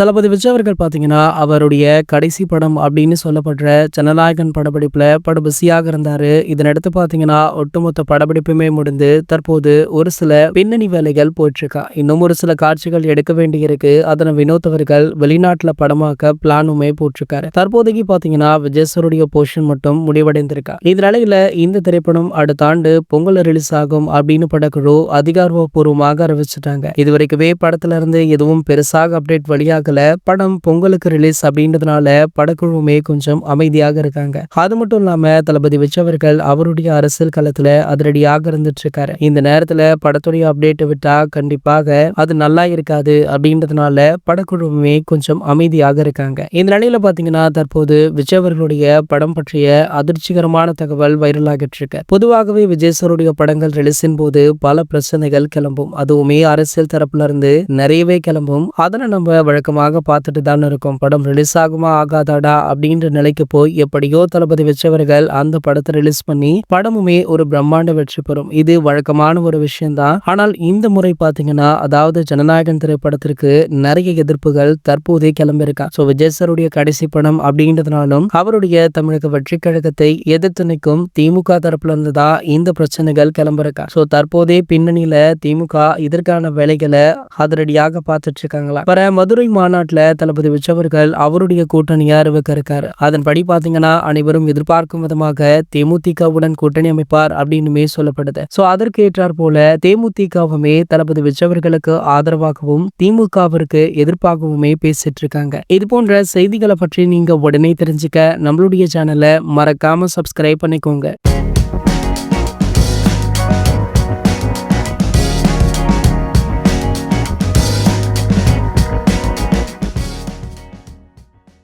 தளபதி விஜய் அவர்கள் பார்த்தீங்கன்னா அவருடைய கடைசி படம் அப்படின்னு சொல்லப்படுற ஜனநாயகன் படப்பிடிப்பில் பட பிஸியாக இருந்தார் இதனடுத்து பார்த்தீங்கன்னா ஒட்டுமொத்த படப்பிடிப்புமே முடிந்து தற்போது ஒரு சில பின்னணி வேலைகள் போயிட்டுருக்கா. இன்னும் ஒரு சில காட்சிகள் எடுக்க வேண்டியிருக்கு. அதனை வினோத் அவர்கள் வெளிநாட்டில் படமாக்க பிளானுமே போட்டிருக்காரு. தற்போதைக்கு பார்த்தீங்கன்னா விஜய் சருடைய போர்ஷன் மட்டும் முடிவடைந்திருக்கா. இதனால இந்த திரைப்படம் அடுத்த ஆண்டு பொங்கல் ரிலீஸ் ஆகும் அப்படின்னு படக்குழு அதிகாரப்பூர்வமாக அறிவிச்சிட்டாங்க. இதுவரைக்குமே படத்துல இருந்து எதுவும் பெருசாக அப்டேட் வழியாக வெளியாகல படம் பொங்கலுக்கு ரிலீஸ் அப்படின்றதுனால படக்குழுவுமே கொஞ்சம் அமைதியாக இருக்காங்க. அது மட்டும் இல்லாம தளபதி விச்சவர்கள் அவருடைய அரசியல் களத்துல அதிரடியாக இருந்துட்டு இருக்காரு. இந்த நேரத்துல படத்துடைய அப்டேட் விட்டா கண்டிப்பாக அது நல்லா இருக்காது அப்படின்றதுனால படக்குழுவுமே கொஞ்சம் அமைதியாக இருக்காங்க. இந்த நிலையில பாத்தீங்கன்னா தற்போது விஜயவர்களுடைய படம் பற்றிய அதிர்ச்சிகரமான தகவல் வைரலாகிட்டு இருக்கு. பொதுவாகவே விஜய் சாருடைய படங்கள் ரிலீஸின் போது பல பிரச்சனைகள் கிளம்பும். அதுவுமே அரசியல் தரப்புல இருந்து நிறையவே கிளம்பும். அதனை நம்ம வழக்கமாக பார்த்துட்டு தான் இருக்கும். படம் ரிலீஸ் ஆகுமா ஆகாதாடா? அப்படின்ற நிலைக்கு போய் எப்படியோ தளபதி வச்சவர்கள் அந்த படத்தை ரிலீஸ் பண்ணி படமுமே ஒரு பிரம்மாண்ட வெற்றி பெறும். இது வழக்கமான ஒரு விஷயம்தான். ஆனால் இந்த முறை பாத்தீங்கன்னா அதாவது ஜனநாயகன் திரைப்படத்திற்கு நிறைய எதிர்ப்புகள் தற்போதே கிளம்பியிருக்கா. ஸோ விஜய் சாருடைய கடைசி படம் அப்படின்றதுனாலும் அவருடைய தமிழக வெற்றி கழகத்தை எதிர்த்து நிற்கும் திமுக தரப்புல இருந்துதான் இந்த பிரச்சனைகள் கிளம்பிருக்கா ஸோ தற்போதே பின்னணியில திமுக இதற்கான வேலைகளை அதிரடியாக பார்த்துட்டு இருக்காங்களா? வர மதுரை மாநாட்டில் தளபதி விஜயவர்கள் அவருடைய கூட்டணியை அறிவிக்க இருக்காரு? அதன்படி பார்த்தீங்கன்னா அனைவரும் எதிர்பார்க்கும் விதமாக தேமுதிகவுடன் கூட்டணி அமைப்பார் அப்படின்னுமே சொல்லப்படுது. ஸோ அதற்கு ஏற்றாற் போல தேமுதிகவுமே தளபதி விஜயவர்களுக்கு ஆதரவாகவும் திமுகவிற்கு எதிர்ப்பாகவுமே பேசிட்டு இருக்காங்க. இது போன்ற செய்திகளை பற்றி நீங்க உடனே தெரிஞ்சுக்க நம்மளுடைய சேனலை மறக்காம சப்ஸ்கிரைப் பண்ணிக்கோங்க.